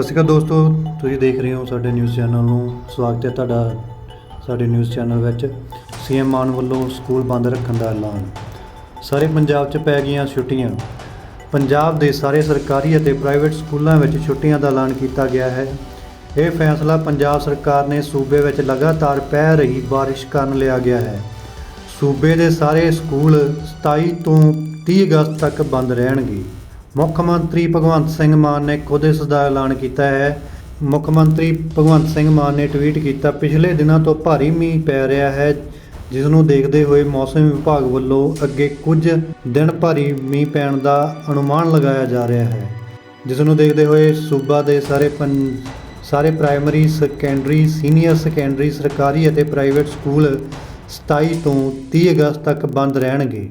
ਸਤਿ ਸ਼੍ਰੀ ਅਕਾਲ ਦੋਸਤੋ, ਤੁਸੀਂ ਦੇਖ ਰਹੇ ਹੋ ਸਾਡੇ ਨਿਊਜ਼ ਚੈਨਲ ਨੂੰ। ਸਵਾਗਤ ਹੈ ਤੁਹਾਡਾ ਸਾਡੇ ਨਿਊਜ਼ ਚੈਨਲ ਵਿੱਚ। ਸੀਐਮ ਮਾਨ ਵੱਲੋਂ ਸਕੂਲ ਬੰਦ ਰੱਖਣ ਦਾ ਐਲਾਨ। ਸਾਰੇ ਪੰਜਾਬ 'ਚ ਪੈ ਗਈਆਂ ਛੁੱਟੀਆਂ। ਪੰਜਾਬ ਦੇ ਸਾਰੇ ਸਰਕਾਰੀ ਅਤੇ ਪ੍ਰਾਈਵੇਟ ਸਕੂਲਾਂ ਵਿੱਚ ਛੁੱਟੀਆਂ ਦਾ ਐਲਾਨ ਕੀਤਾ ਗਿਆ ਹੈ। ਇਹ ਫੈਸਲਾ ਪੰਜਾਬ ਸਰਕਾਰ ਨੇ ਸੂਬੇ ਵਿੱਚ ਲਗਾਤਾਰ ਪੈ ਰਹੀ ਬਾਰਿਸ਼ ਕਾਰਨ ਲਿਆ ਗਿਆ ਹੈ। ਸੂਬੇ ਦੇ ਸਾਰੇ ਸਕੂਲ 27 ਤੋਂ 30 ਅਗਸਤ ਤੱਕ ਬੰਦ ਰਹਿਣਗੇ। ਮੁੱਖ ਮੰਤਰੀ ਭਗਵੰਤ ਸਿੰਘ ਮਾਨ ਨੇ ਖੁਦ ਇਸ ਦਾ ਐਲਾਨ ਕੀਤਾ ਹੈ। ਮੁੱਖ ਮੰਤਰੀ ਭਗਵੰਤ ਸਿੰਘ ਮਾਨ ਨੇ ਟਵੀਟ ਕੀਤਾ, ਪਿਛਲੇ ਦਿਨਾਂ ਤੋਂ ਭਾਰੀ ਮੀਂਹ ਪੈ ਰਿਹਾ ਹੈ, ਜਿਸ ਨੂੰ ਦੇਖਦੇ ਹੋਏ ਮੌਸਮ ਵਿਭਾਗ ਵੱਲੋਂ ਅੱਗੇ ਕੁਝ ਦਿਨ ਭਾਰੀ ਮੀਂਹ ਪੈਣ ਦਾ ਅਨੁਮਾਨ ਲਗਾਇਆ ਜਾ ਰਿਹਾ ਹੈ। ਜਿਸ ਨੂੰ ਦੇਖਦੇ ਹੋਏ ਸੂਬਾ ਦੇ ਸਾਰੇ ਪੰ, ਸਾਰੇ ਪ੍ਰਾਇਮਰੀ, ਸੈਕੰਡਰੀ, ਸੀਨੀਅਰ ਸੈਕੰਡਰੀ, ਸਰਕਾਰੀ ਅਤੇ ਪ੍ਰਾਈਵੇਟ ਸਕੂਲ 27 ਤੋਂ 30 ਅਗਸਤ ਤੱਕ ਬੰਦ ਰਹਿਣਗੇ।